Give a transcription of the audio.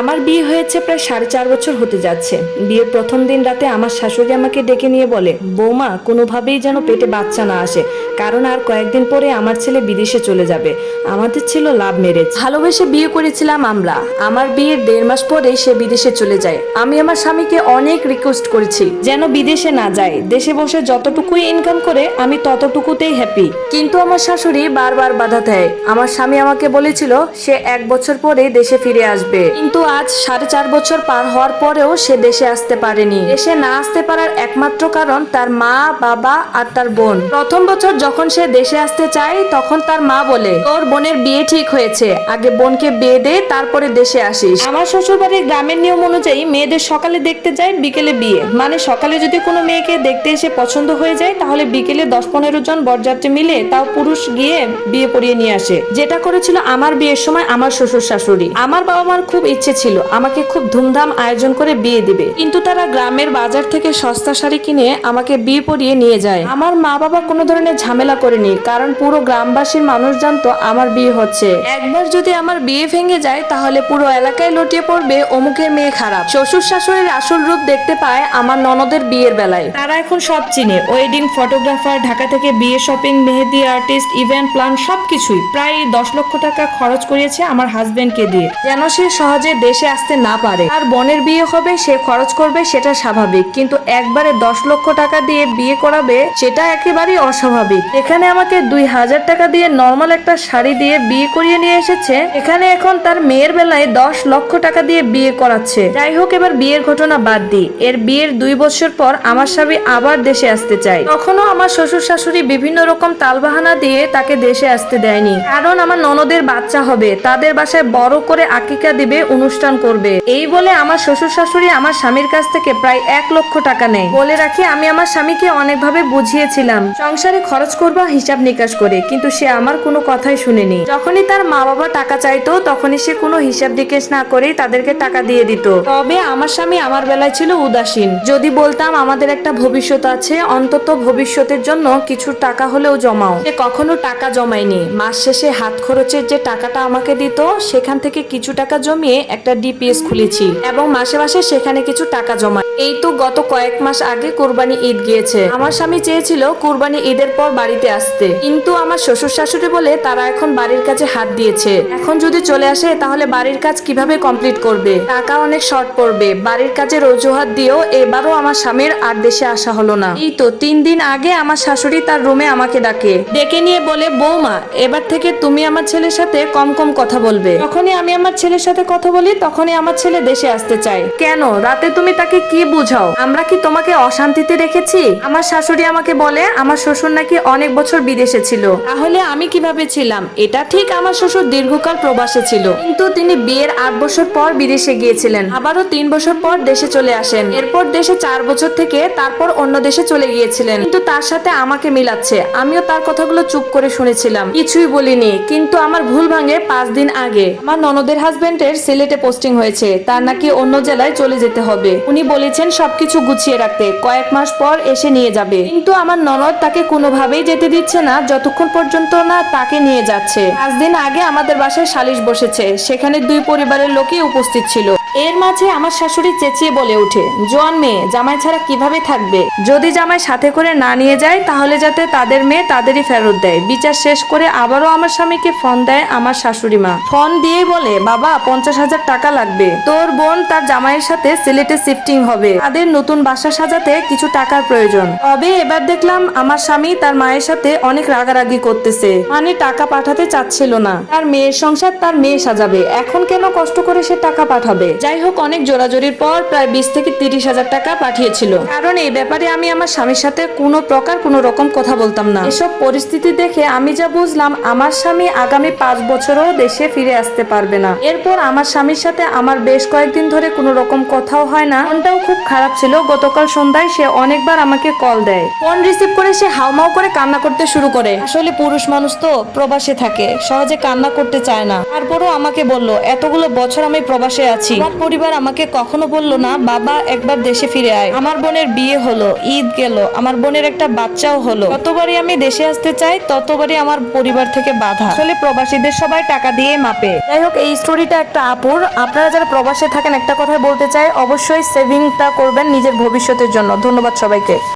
আমার বিয়ে হয়েছে প্রায় সাড়ে চার বছর হতে যাচ্ছে। বিয়ের প্রথম দিন রাতে আমার শাশুড়ি আমাকে ডেকে নিয়ে বলে, বৌমা, কোনোভাবেই যেন পেটে বাচ্চা না আসে, কারণ আর কয়েকদিন পরে আমার ছেলে বিদেশে চলে যাবে। আমাদের ছিল লাভ ম্যারেজ ভালোবেসে বিয়ে করেছিলাম আমরা। আমার বিয়ের দেড় মাস পরে সে বিদেশে চলে যায়। আমি আমার স্বামীকে অনেক রিকোয়েস্ট করেছি, যেন বিদেশে না যায়। দেশে বসে যতটুকুই ইনকাম করে, আমি ততটুকুতেই হ্যাপি কিন্তু আমার শাশুড়ি বারবার বাধা দেয়। আমার স্বামী আমাকে বলেছিল, সে এক বছর পরে দেশে ফিরে আসবে। কিন্তু আজ সাড়ে চার বছর পার হওয়ার পরেও সে দেশে আসতে পারেনি। দেশে না আসতে পারার একমাত্র কারণ তার মা, বাবা আর তার বোন। প্রথম বছর যখন সে দেশে আসতে চায়, তখন তার মা বলে, তোর বোনের বিয়ে ঠিক হয়েছে। আগে বোনকে বিয়ে দে, তারপরে দেশে আসিস। আমার শ্বশুর বাড়ির গ্রামের নিয়ম অনুযায়ী মেয়েদের সকালে দেখতে যায়, বিকেলে বিয়ে। মানে সকালে যদি কোনো মেয়েকে দেখতে এসে পছন্দ হয়ে যায়, তাহলে বিকেলে দশ পনেরো জন বরযাত্রী মিলে তাও পুরুষ গিয়ে বিয়ে পড়িয়ে নিয়ে আসে। যেটা করেছিল আমার বিয়ের সময় আমার শ্বশুর শাশুড়ি। আমার বাবা মার খুব ইচ্ছে ছিল। আমাকে খুব ধুমধাম আয়োজন করে বিয়ে দিবে। কিন্তু তারা গ্রামের বাজার থেকে সস্তা শাড়ি কিনে আমাকে বিয়ে পড়িয়ে নিয়ে যায়। আমার মা বাবা কোনো ধরনের ঝামেলা করেনি, কারণ পুরো গ্রামবাসীর মানুষ জানতো আমার বিয়ে হচ্ছে। একবার যদি আমার বিয়ে ভেঙে যায়, তাহলে পুরো এলাকায় লটিয়ে পড়বে অমুকের মেয়ে খারাপ। শ্বশুর শাশুড়ির আসল রূপ দেখতে পায় আমার ননদের বিয়ের বেলায়। তারা এখন সব চিনে ওয়েডিং ফটোগ্রাফার ঢাকা থেকে বিয়ে শপিং মেহেদি আর্টিস্ট ইভেন্ট প্ল্যান সবকিছুই। প্রায় দশ লক্ষ টাকা খরচ করিয়েছে আমার হাজবেন্ডকে দিয়ে। যেন সে সহজে দেশে আসতে না পারে। আর বোনের বিয়ে হবে, সে খরচ করবে, সেটা স্বাভাবিক। কিন্তু একবারে দশ লক্ষ টাকা দিয়ে বিয়ে করাবে, সেটা একেবারেই অস্বাভাবিক। এখানে আমাকে দুই হাজার টাকা দিয়ে নর্মাল একটা শাড়ি দিয়ে বিয়ে করিয়ে নিয়ে এসেছে। এখানে এখন তার মেয়ের বেলায় দশ লক্ষ টাকা দিয়ে বিয়ে করাচ্ছে। যাই হোক, এবার বিয়ের ঘটনা বাদ দিই। এর বিয়ের দুই বছর পর আমার স্বামী আবার দেশে আসতে চায়। তখনও আমার শ্বশুর শাশুড়ি বিভিন্ন রকম তালবাহানা দিয়ে তাকে দেশে আসতে দেয়নি। কারণ আমার ননদের বাচ্চা হবে। তাদের বাসায় বড় করে আকিকা দিবে অনুষ্ঠান করবে। এই বলে আমার শ্বশুর শাশুড়ি আমার স্বামীর কাছ থেকে প্রায় এক লক্ষ টাকা নেয়। বলে রাখি, আমি আমার স্বামীকে অনেকভাবে বুঝিয়েছিলাম। সংসারে খরচ করবা হিসাব নিকাশ করে, কিন্তু সে আমার কোনো কথাই শুনেনি। যখনই তার মা বাবা টাকা চাইতো, তখনই সে কোনো হিসাব নিকেশ না করেই তাদেরকে টাকা দিয়ে দিত। তবে আমার স্বামী আমার বেলায় ছিল উদাসীন। যদি বলতাম, আমাদের একটা ভবিষ্যৎ আছে, অন্তত ভবিষ্যতের জন্য কিছু টাকা হলেও জমাও। সে কখনো টাকা জমায়নি। মাস শেষে হাত খরচের যে টাকাটা আমাকে দিত, সেখান থেকে কিছু টাকা জমিয়ে একটা ডিপিএস খুলেছি এবং মাসে মাসে সেখানে কিছু টাকা জমা। এই তো গত কয়েক মাস আগে কুরবানি ঈদ গিয়েছে। আমার স্বামী চেয়েছিল কুরবানি ঈদের পর বাড়িতে আসতে। কিন্তু আমার শ্বশুর শাশুড়ি বলে তারা এখন বাড়ির কাছে হাত দিয়েছে। এখন যদি চলে আসে, তাহলে বাড়ির কাজ কীভাবে কমপ্লিট করবে? টাকা অনেক শর্ট পড়বে। বাড়ির কাজের অজুহাত দিয়েও এবারও আমার স্বামীর আর দেশে আসা হলো না। এই তো তিন দিন আগে আমার শাশুড়ি তার রুমে আমাকে ডাকে। ডেকে নিয়ে বলে, বৌমা, এবার থেকে তুমি আমার ছেলের সাথে কম কম কথা বলবে। যখনই আমি আমার ছেলের সাথে কথা বলি তখনই আমার ছেলে দেশে আসতে চায়। কেন? রাতে তুমি তাকে কি বুঝাও? আমরা কি তোমাকে অশান্তিতে রেখেছি? আমার শাশুড়ি আমাকে বলে আমার শ্বশুর নাকি অনেক বছর বিদেশে ছিল। তাহলে আমি কীভাবে ছিলাম? এটা ঠিক আমার শ্বশুর দীর্ঘকাল প্রবাসে ছিল। কিন্তু তিনি বিয়ের আট বছর পর বিদেশে গিয়েছিলেন। আবারও তিন বছর পর দেশে চলে আসেন। এরপর দেশে চার বছর থেকে তারপর অন্য দেশে চলে গিয়েছিলেন। কিন্তু তার সাথে আমাকে মিলাচ্ছে। আমিও তার কথাগুলো চুপ করে শুনেছিলাম। কিছুই বলিনি। কিন্তু আমার ভুল ভাঙে পাঁচ দিন আগে। আমার ননদের হাজবেন্ডের সিলেটে পোস্টিং হয়েছে, তার নাকি অন্য জেলায় চলে যেতে হবে। উনি বলেছেন সবকিছু গুছিয়ে রাখতে, কয়েক মাস পর এসে নিয়ে যাবে। কিন্তু আমার ননদ তাকে কোনোভাবেই যেতে দিচ্ছে না, যতক্ষণ পর্যন্ত না তাকে নিয়ে যাচ্ছে। পাঁচ দিন আগে আমাদের বাসায় সালিশ বসেছে, সেখানে দুই পরিবারের লোকই উপস্থিত ছিল। এর মাঝে আমার শাশুড়ি চেঁচিয়ে বলে ওঠে, জোয়ান মেয়ে, জামাই ছাড়া কীভাবে থাকবে? যদি জামাই সাথে করে না নিয়ে যায়, তাহলে যাতে তাদের মেয়ে তাদেরই ফেরত দেয়। বিচার শেষ করে আবারও আমার স্বামীকে ফোন দেয় আমার শাশুড়ি মা। ফোন দিয়ে বলে, বাবা, পঞ্চাশ হাজার টাকা লাগবে। তোর বোন তার জামাইয়ের সাথে সিলেটে শিফটিং হবে। তাদের নতুন বাসা সাজাতে কিছু টাকার প্রয়োজন। তবে এবার দেখলাম আমার স্বামী তার মায়ের সাথে অনেক রাগারাগি করতেছে। মানে টাকা পাঠাতে চাচ্ছিল না। তার মেয়ের সংসার তার মেয়ে সাজাবে। এখন কেন কষ্ট করে সে টাকা পাঠাবে? যাই হোক অনেক জোরাজোরির পর প্রায় বিশ থেকে তিরিশ হাজার টাকা পাঠিয়েছিল। কারণ এই ব্যাপারে আমি আমার স্বামীর সাথে কোনো প্রকার কোনো রকম কথা বলতাম না। এসব পরিস্থিতি দেখে আমি যা বুঝলাম, আমার স্বামী আগামী পাঁচ বছরও দেশে ফিরে আসতে পারবে না। এরপর আমার স্বামীর সাথে আমার বেশ কয়েকদিন ধরে কোনো রকম কথাও হয় না। মনটাও খুব খারাপ ছিল। গতকাল সন্ধ্যায় সে অনেকবার আমাকে কল দেয়। ফোন রিসিভ করে সে হাউমাউ করে কান্না করতে শুরু করে। আসলে পুরুষ মানুষ তো প্রবাসে থাকে, সহজে কান্না করতে চায় না। তারপরও আমাকে বলল, এতগুলো বছর আমি প্রবাসে আছি। পরিবার আমাকে কখনো বলল না, বাবা, একবার দেশে ফিরে আয়। আমার বোনের বিয়ে হলো, ঈদ গেল, আমার বোনের একটা বাচ্চাও হলো। ততবারই আমি দেশে আসতে চাই, ততবারই আমার পরিবার থেকে বাধা। আসলে প্রবাসীদের সবাই টাকা দিয়ে মাপে। যাই হোক, এই স্টোরিটা একটা আপুর। আপনারা যারা প্রবাসে থাকেন, একটা কথা বলতে চাই, অবশ্যই সেভিংটা করবেন নিজের ভবিষ্যতের জন্য। ধন্যবাদ সবাইকে।